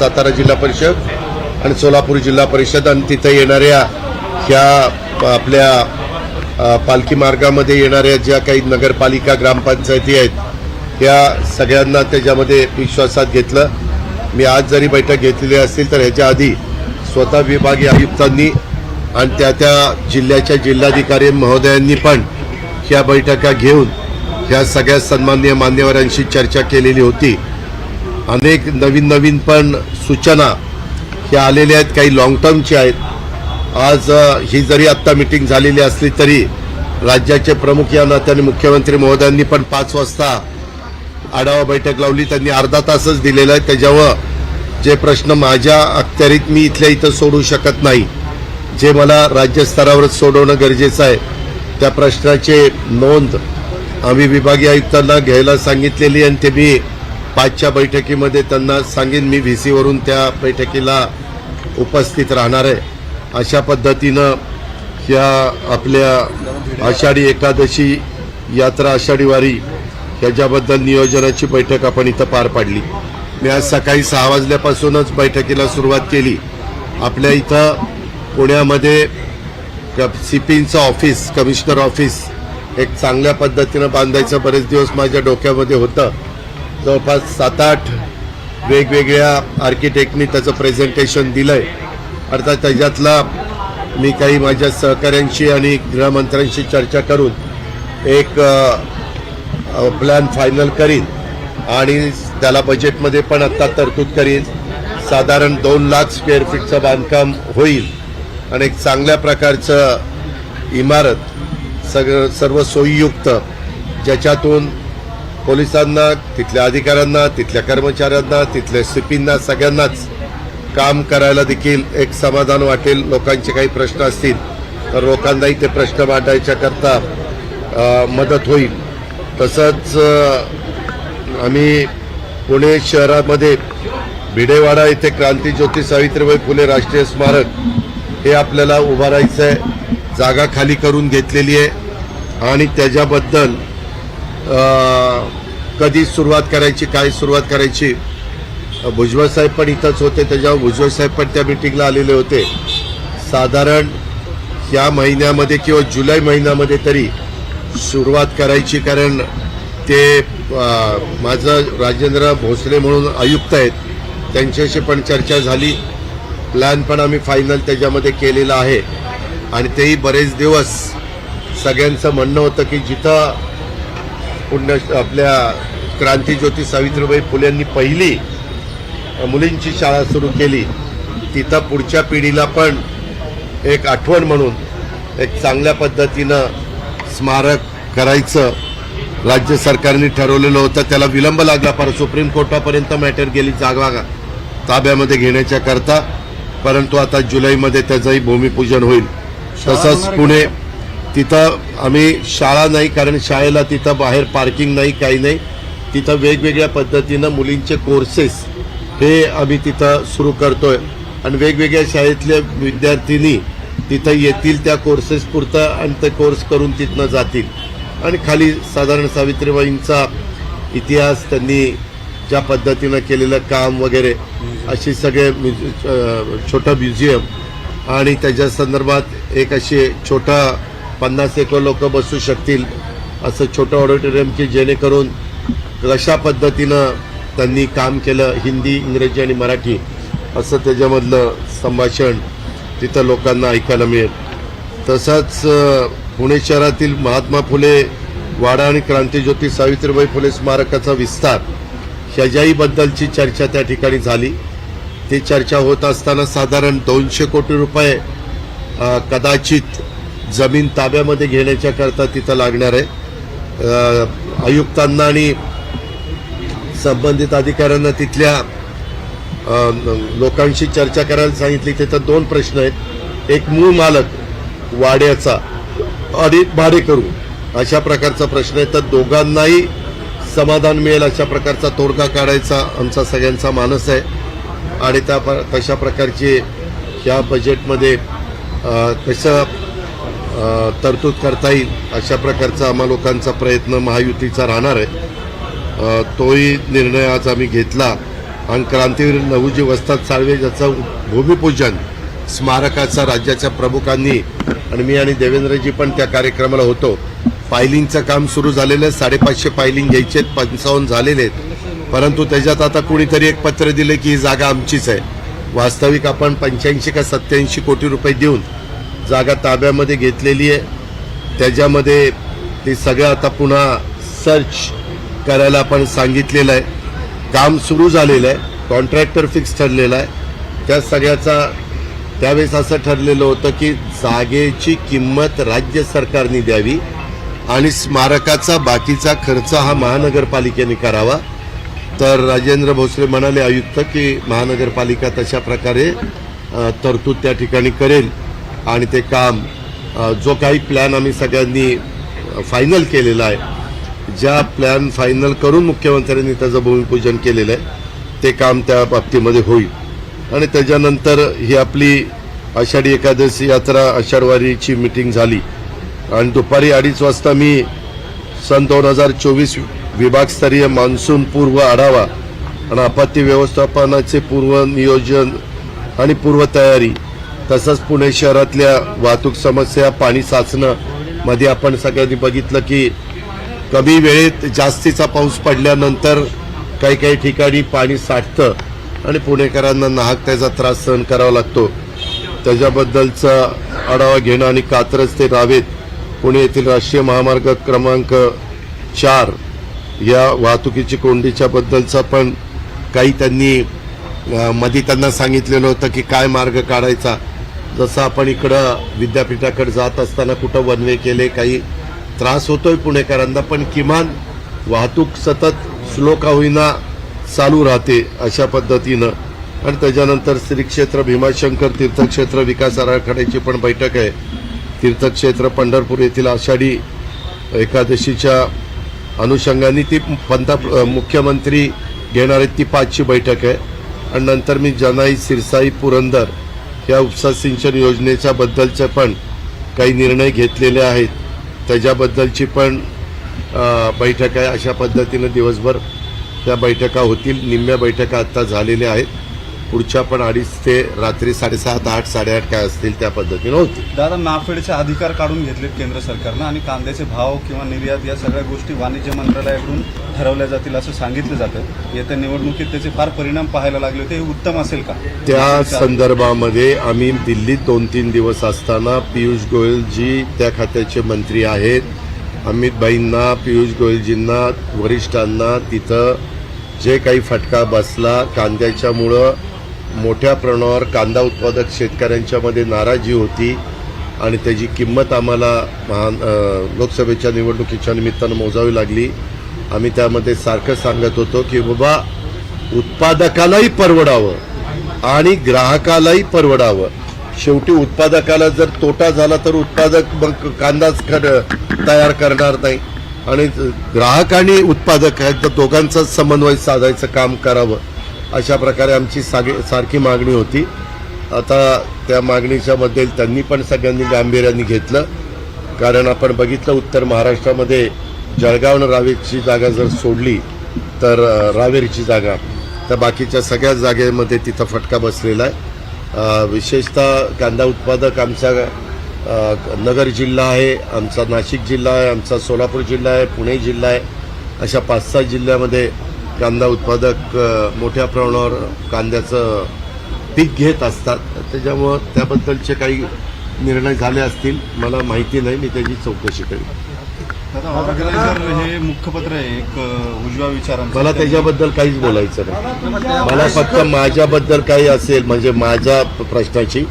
सातारा जिल्हा परिषद आणि सोलापूर जिल्हा परिषद आणि तिथं येणाऱ्या ह्या आपल्या पालखी मार्गामध्ये येणाऱ्या ज्या काही नगरपालिका ग्रामपंचायती आहेत त्या सगळ्यांना त्याच्यामध्ये विश्वासात घेतलं. मी आज जरी बैठक घेतलेली असतील तर ह्याच्या आधी स्वतः विभागीय आयुक्तांनी आणि त्या त्या जिल्ह्याच्या जिल्हाधिकारी महोदयांनी पण ह्या बैठका घेऊन ह्या सगळ्या सन्माननीय मान्यवरांशी चर्चा केलेली होती. अनेक नवीन नवीन पण सूचना ह्या आलेल्या आहेत काही लॉंग टर्मची आहेत. आज ही जरी आत्ता मिटिंग झालेली असली तरी राज्याचे प्रमुख या नात्याने मुख्यमंत्री महोदयांनी पण पाच वाजता आढावा बैठक लावली. त्यांनी अर्धा तासच दिलेला आहे. त्याच्यावर जे प्रश्न माझ्या अखत्यारीत मी इथल्या इथं सोडू शकत नाही जे मला राज्यस्तरावरच सोडवणं गरजेचं आहे त्या प्रश्नाचे नोंद आम्ही विभागीय आयुक्तांना घ्यायला सांगितलेली आणि ते मी पाचच्या बैठकीमध्ये त्यांना सांगेन मी व्ही सीवरून त्या बैठकीला उपस्थित राहणार आहे. अशा पद्धतीनं ह्या आपल्या आषाढी एकादशी यात्रा आषाढी वारी ह्याच्याबद्दल नियोजनाची बैठक आपण इथं पार पाडली. मी आज सकाळी सहा वाजल्यापासूनच बैठकीला सुरुवात केली. आपल्या इथं पुण्यामध्ये सी ऑफिस कमिशनर ऑफिस एक चांगल्या पद्धतीनं बांधायचं बरेच दिवस माझ्या डोक्यामध्ये होतं. जवळपास सात आठ वेगवेगळ्या आर्किटेक्टनी त्याचं प्रेझेंटेशन दिलं आहे अर्थात त्याच्यातला मी काही माझ्या सहकाऱ्यांशी आणि गृहमंत्र्यांशी चर्चा करून एक प्लॅन फायनल करीन आणि त्याला बजेटमध्ये पण आत्ता तरतूद करीन. साधारण दोन लाख स्क्वेअर फीटचं बांधकाम होईल आणि एक चांगल्या प्रकारचं इमारत सगळं सर्व सोयीयुक्त ज्याच्यातून पोलिसांना तिथल्या अधिकाऱ्यांना तिथल्या कर्मचाऱ्यांना तिथल्या सिपींना सगळ्यांनाच काम करायला देखील एक समाधान वाटेल. लोकांचे काही प्रश्न असतील तर लोकांनाही ते प्रश्न मांडायच्याकरता मदत होईल. तसंच आम्ही पुणे शहरामध्ये भिडेवाडा येथे क्रांतीज्योती सावित्रीबाई फुले राष्ट्रीय स्मारक हे आपल्याला उभारायचं आहे जागा खाली करून घेतलेली आहे. आणि त्याच्याबद्दल कधी सुरुवात करायची काय सुरुवात करायची. भुजबळ साहेब पण इथंच होते त्याच्यावर भुजबळ साहेब पण त्या मिटिंगला आलेले होते. साधारण या महिन्यामध्ये किंवा जुलै महिन्यामध्ये तरी सुरुवात करायची कारण ते माझं राजेंद्र भोसले म्हणून आयुक्त आहेत त्यांच्याशी पण चर्चा झाली. प्लॅन पण आम्ही फायनल त्याच्यामध्ये केलेला आहे. आणि तेही बरेच दिवस सगळ्यांचं म्हणणं होतं की जिथं पुण्य आपल्या क्रांतीज्योती सावित्रीबाई फुलेंनी पहिली मुलींची शाळा सुरू केली. तिथं पुढच्या पिढीला पण एक आठवण म्हणून एक चांगल्या पद्धतीनं स्मारक करायचं राज्य सरकारने ठरवलेलं होतं. त्याला विलंब लागला. पर सुप्रीम कोर्टापर्यंत मॅटर गेली जागा ताब्यामध्ये घेण्याच्या करता. परंतु आता जुलैमध्ये त्याचंही भूमिपूजन होईल. तसंच पुणे तिथं आम्ही शाळा नाही कारण शाळेला तिथं बाहेर पार्किंग नाही काही नाही. तिथं वेगवेगळ्या पद्धतीनं मुलींचे कोर्सेस हे आम्ही तिथं सुरू करतोय. आणि वेगवेगळ्या शाळेतल्या विद्यार्थिनी तिथं येतील त्या कोर्सेस पुरतं आणि ते कोर्स करून तिथनं जातील. आणि खाली साधारण सावित्रीबाईंचा इतिहास त्यांनी ज्या पद्धतीनं केलेलं काम वगैरे अशी सगळे म्युझ छोटं म्युझियम आणि त्याच्या संदर्भात एक असे छोटा पन्नास एक लोक बसू शकतील असं छोटं ऑडिटोरियम की जेणेकरून कशा पद्धतीनं त्यांनी काम केलं हिंदी इंग्रजी आणि मराठी असं त्याच्यामधलं संभाषण तिथं लोकांना ऐकायला मिळेल. तसंच पुणे शहरातील महात्मा फुले वाडा आणि क्रांतीज्योती सावित्रीबाई फुले स्मारकाचा विस्तार ह्याच्याही चर्चा त्या ठिकाणी झाली. ती चर्चा होत असताना साधारण दोनशे कोटी रुपये कदाचित जमीन ताब्यामध्ये घेण्याच्या करता तिथं लागणार आहे. आयुक्तांना आणि संबंधित अधिकाऱ्यांना तिथल्या लोकांशी चर्चा करायला सांगितली. तिथं दोन प्रश्न आहेत. एक मूळ मालक वाड्याचा आणि भाडेकरू अशा प्रकारचा प्रश्न आहे. तर दोघांनाही समाधान मिळेल अशा प्रकारचा तोडगा काढायचा आमचा सगळ्यांचा मानस आहे. आणि त्या प- तशा प्रकारची ह्या बजेटमध्ये तसं तरतूद करता येईल अशा प्रकारचा आम्हा लोकांचा प्रयत्न महायुतीचा राहणार आहे. तोही निर्णय आज आम्ही घेतला. आणि क्रांतीवीर नवूजी वस्ताद साळवे ज्याचं भूमिपूजन स्मारकाचा राज्याच्या प्रमुखांनी आणि मी आणि देवेंद्रजी पण त्या कार्यक्रमाला होतो. फायलिंगचं काम सुरू झालेलं आहे. साडेपाचशे फायलिंग घ्यायचे आहेत पंचावन्न झालेले आहेत. परंतु त्याच्यात आता कुणीतरी एक पत्र दिले की ही जागा आमचीच आहे. वास्तविक आपण पंच्याऐंशी का सत्याऐंशी कोटी रुपये देऊन जागा ताब्यामध्ये घेतलेली आहे. त्याच्यामध्ये ते सगळं आता पुन्हा सर्च करायला आपण सांगितलेलं आहे. काम सुरू झालेलं आहे. कॉन्ट्रॅक्टर फिक्स ठरलेला आहे. त्या सगळ्याचा त्यावेळेस असं ठरलेलं होतं की जागेची किंमत राज्य सरकारने द्यावी आणि स्मारकाचा बाकीचा खर्च हा महानगरपालिकेने करावा. तर राजेंद्र भोसले म्हणाले आयुक्त की महानगरपालिका तशा प्रकारे तरतूद त्या ठिकाणी करेल. आणि ते काम जो काही प्लॅन आम्ही सगळ्यांनी फायनल केलेला आहे ज्या प्लॅन फायनल करून मुख्यमंत्र्यांनी त्याचं भूमिपूजन केलेलं आहे ते काम त्या बाबतीमध्ये होईल. आणि त्याच्यानंतर ही आपली आषाढी एकादशी यात्रा आषाढवारीची मिटिंग झाली. आणि दुपारी अडीच वाजता मी सन दोन हजार चोवीस विभागस्तरीय मान्सून पूर्व आढावा आणि आपत्ती व्यवस्थापनाचे पूर्व नियोजन आणि पूर्वतयारी तसंच पुणे शहरातल्या वाहतूक समस्या पाणी साचणं मध्ये आपण सगळ्यांनी बघितलं की कमी वेळेत जास्तीचा पाऊस पडल्यानंतर काही काही ठिकाणी पाणी साठतं आणि पुणेकरांना नाहक त्याचा त्रास सहन करावा लागतो. त्याच्याबद्दलचा आढावा घेणं आणि कात्रज ते रावेत पुणे येथील राष्ट्रीय महामार्ग क्रमांक चार या वाहतुकीची कोंडीच्या बद्दलचा पण काही त्यांनी मध्ये त्यांना सांगितलेलं होतं की काय मार्ग काढायचा. जसं आपण इकडं विद्यापीठाकडे जात असताना कुठं वनवे केले काही त्रास होतोय पुणेकरांना पण किमान वाहतूक सतत स्लो का होईना चालू राहते अशा पद्धतीनं. आणि त्याच्यानंतर श्री क्षेत्र भीमाशंकर तीर्थक्षेत्र विकास आराखड्याची पण बैठक आहे. तीर्थक्षेत्र पंढरपूर येथील आषाढी एकादशीच्या अनुषंगाने ती पंतप्र मुख्यमंत्री घेणार आहेत ती पाचची बैठक आहे. आणि नंतर मी जनाई सिरसाई पुरंदर या उपसा सिंचन योजनेच्या बद्दलचे पण काही निर्णय घेतलेले आहेत. त्याच्याबद्दलची पण बैठका बैठक आहे अशा पद्धतीनं दिवसभर त्या बैठका होतील. निम्म्या बैठका आत्ता झालेल्या आहेत. पुढच्या पण अडीच ते रात्री साडेसात आठ साडेआठ काय असतील त्या पद्धतीनं होतील. दादा नाफेडचे अधिकार काढून घेतलेत केंद्र सरकारनं आणि कांद्याचे भाव किंवा निर्यात या सगळ्या गोष्टी वाणिज्य मंत्रालयाकडून ठरवल्या जातील असं सांगितलं जातं. येत्या निवडणुकीत त्याचे फार परिणाम पाहायला लागले होते. हे उत्तम असेल का? त्या संदर्भामध्ये आम्ही दिल्लीत दोन तीन दिवस असताना पियुष गोयलजी त्या खात्याचे मंत्री आहेत. अमितभाईंना पियुष गोयलजींना वरिष्ठांना तिथं जे काही फटका बसला कांद्याच्यामुळं मोठ्या प्रमाणावर कांदा उत्पादक शेतकऱ्यांच्यामध्ये नाराजी होती आणि त्याची किंमत आम्हाला महान लोकसभेच्या निवडणुकीच्या निमित्तानं मोजावी लागली. आम्ही त्यामध्ये सारखं सांगत होतो की बाबा उत्पादकालाही परवडावं आणि ग्राहकालाही परवडावं. शेवटी उत्पादकाला जर तोटा झाला तर उत्पादक मग कांदाच कर तयार करणार नाही. आणि ग्राहक आणि उत्पादक आहेत तर दोघांचा समन्वय साधायचं काम करावं. अशा प्रकारे आमची सागे सारखी मागणी होती. आता त्या मागणीच्या मध्ये त्यांनी पण सगळ्यांनी गांभीर्याने घेतलं. कारण आपण बघितलं उत्तर महाराष्ट्रामध्ये जळगाव आणि रावेरची जागा जर सोडली तर रावेरची जागा. तर बाकीच्या सगळ्याच जागेमध्ये तिथं फटका बसलेला आहे. विशेषतः कांदा उत्पादक आमचा नगर जिल्हा आहे आमचा नाशिक जिल्हा आहे आमचा सोलापूर जिल्हा आहे पुणे जिल्हा आहे. अशा पाच सहा जिल्ह्यामध्ये कांदा उत्पादक मोठ्या प्रमाणावर कांद्याचं पीक घेत असतात. त्याच्यामुळं त्याबद्दलचे काही निर्णय झाले असतील मला माहिती नाही. मी त्याची चौकशी करेन. ऑर्गनायझर हे मुखपत्र आहे एक उजव्या विचारांचं. मला त्याच्याबद्दल काहीच बोलायचं नाही. मला फक्त माझ्याबद्दल काही असेल म्हणजे माझ्या प्रश्नाची.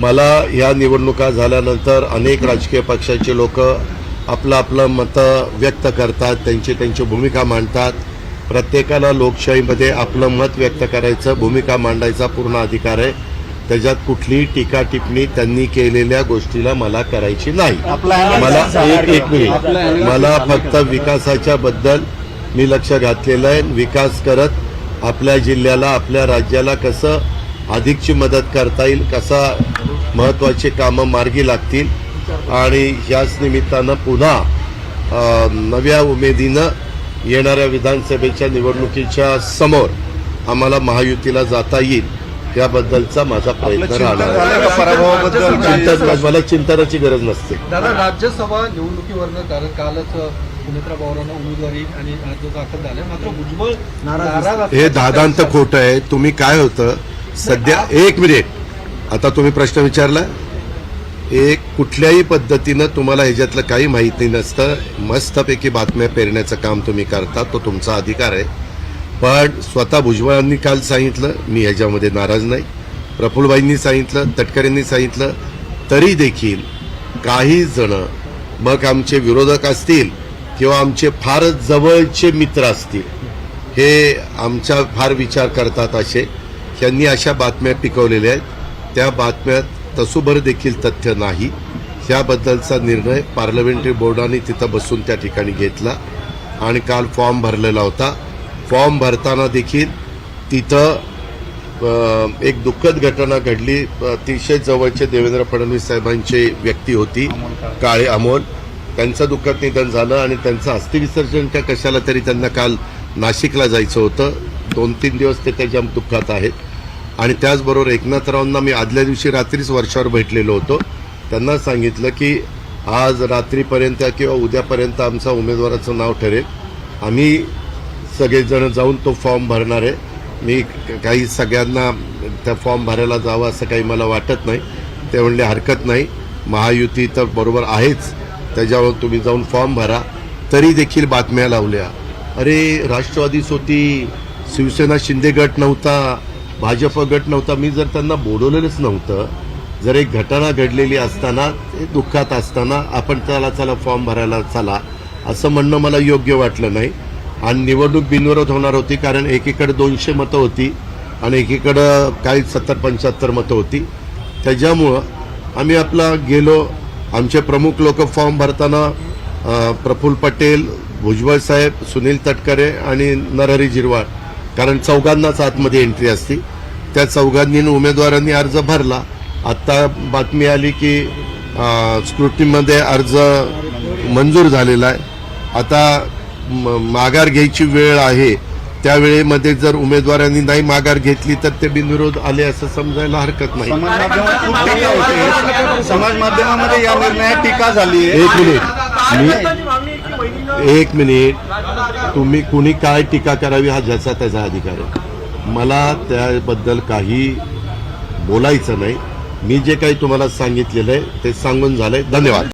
मला ह्या निवडणुका झाल्यानंतर अनेक राजकीय पक्षाचे लोक आपलं आपलं मतं व्यक्त करतात त्यांची त्यांची भूमिका मांडतात. प्रत्येकाला लोकशाहीमध्ये आपलं मत व्यक्त करायचं भूमिका मांडायचा पूर्ण अधिकार आहे. त्याच्यात कुठलीही टीका टिप्पणी त्यांनी केलेल्या गोष्टीला मला करायची नाही. मला एक एक मिनिट. मला फक्त विकासाच्या बद्दल मी लक्ष घातलेलं आहे. विकास करत आपल्या जिल्ह्याला आपल्या राज्याला कसं अधिकची मदत करता येईल कसा महत्त्वाची कामं मार्गी लागतील. आणि ह्याच निमित्तानं पुन्हा नव्या उमेदीनं येणाऱ्या विधानसभेच्या निवडणुकीच्या समोर आम्हाला महायुतीला जाता येईल याबद्दलचा माझा प्रयत्न राहणार मला चिंतनाची गरज नसते. दादा राज्यसभा निवडणुकीवरनं कारण कालच पवारांना उमेदवारी आणि अर्ज दाखल झाले. मात्र भुजबळ हे दादांत खोटं आहे. तुम्ही काय होतं? सध्या एक मिनिट. आता तुम्ही प्रश्न विचारला. एक कुठल्याही पद्धतीनं तुम्हाला ह्याच्यातलं काही माहिती नसतं. मस्तपैकी बातम्या पेरण्याचं काम तुम्ही करता तो तुमचा अधिकार आहे. पण स्वतः भुजबळांनी काल सांगितलं मी ह्याच्यामध्ये नाराज नाही. प्रफुल्लबाईंनी सांगितलं तटकरेंनी सांगितलं तरी देखील काही जण मग आमचे विरोधक असतील किंवा आमचे फारच जवळचे मित्र असतील हे आमचा फार विचार करतात असे. त्यांनी अशा बातम्या पिकवलेल्या आहेत. त्या बातम्यात तसूभर देखील तथ्य नाही. ह्याबद्दलचा निर्णय पार्लमेंटरी बोर्डाने तिथं बसून त्या ठिकाणी घेतला आणि काल फॉर्म भरलेला होता. फॉर्म भरताना देखील तिथं एक दुःखद घटना घडली. अतिशय जवळचे देवेंद्र फडणवीस साहेबांची व्यक्ती होती काळे अमोल. त्यांचं दुःखद निधन झालं आणि त्यांचं अस्थिविसर्जन का कशाला तरी त्यांना काल नाशिकला जायचं होतं. दोन तीन दिवस ते त्याच्या दुःखात आहेत. आणि त्याचबरोबर एकनाथरावांना मी आदल्या दिवशी रात्रीच वर्षावर भेटलेलो होतो. त्यांना सांगितलं की आज रात्रीपर्यंत किंवा उद्यापर्यंत आमचा उमेदवाराचं नाव ठरेल. आम्ही सगळेजण जाऊन तो फॉर्म भरणार आहे. मी काही सगळ्यांना त्या फॉर्म भरायला जावं असं काही मला वाटत नाही. ते म्हणले हरकत नाही. महायुती तर बरोबर आहेच. त्याच्यावर तुम्ही जाऊन फॉर्म भरा. तरी देखील बातम्या लावल्या. अरे राष्ट्रवादीच होती. शिवसेना शिंदे गट नव्हता. भाजप गट नव्हता. मी जर त्यांना बोलवलेलंच नव्हतं जर एक घटना घडलेली असताना ते दुःखात असताना आपण त्याला चला फॉर्म भरायला चला असं म्हणणं मला योग्य वाटलं नाही. आणि निवडणूक बिनविरोध होणार होती कारण एकीकडे दोनशे मतं होती आणि एकीकडं काही सत्तर पंच्याहत्तर मतं होती. त्याच्यामुळं आम्ही आपला गेलो. आमचे प्रमुख लोक फॉर्म भरताना प्रफुल्ल पटेल भुजबळ साहेब सुनील तटकरे आणि नरहरी जिरवाळ कारण चौघांनाच आतमध्ये एंट्री असती. त्या चौघांनी उमेदवारांनी अर्ज भरला. आत्ता बातमी आली की स्क्रुटीमध्ये अर्ज मंजूर झालेला आहे. आता माघार घ्यायची वेळ आहे. त्या वेळेमध्ये जर उमेदवारांनी नाही माघार घेतली तर ते बिनविरोध आले असं समजायला हरकत नाही. समाज माध्यमामध्ये या निर्णयात टीका झाली एक मिनिट. एक मिनिट. तुम्ही कुणी काय टीका करावी हा ज्याचा त्याचा अधिकार आहे. मला त्याबद्दल काही बोलायचं नाही. मी जे काही तुम्हाला सांगितलेलं आहे ते सांगून झालंय. धन्यवाद.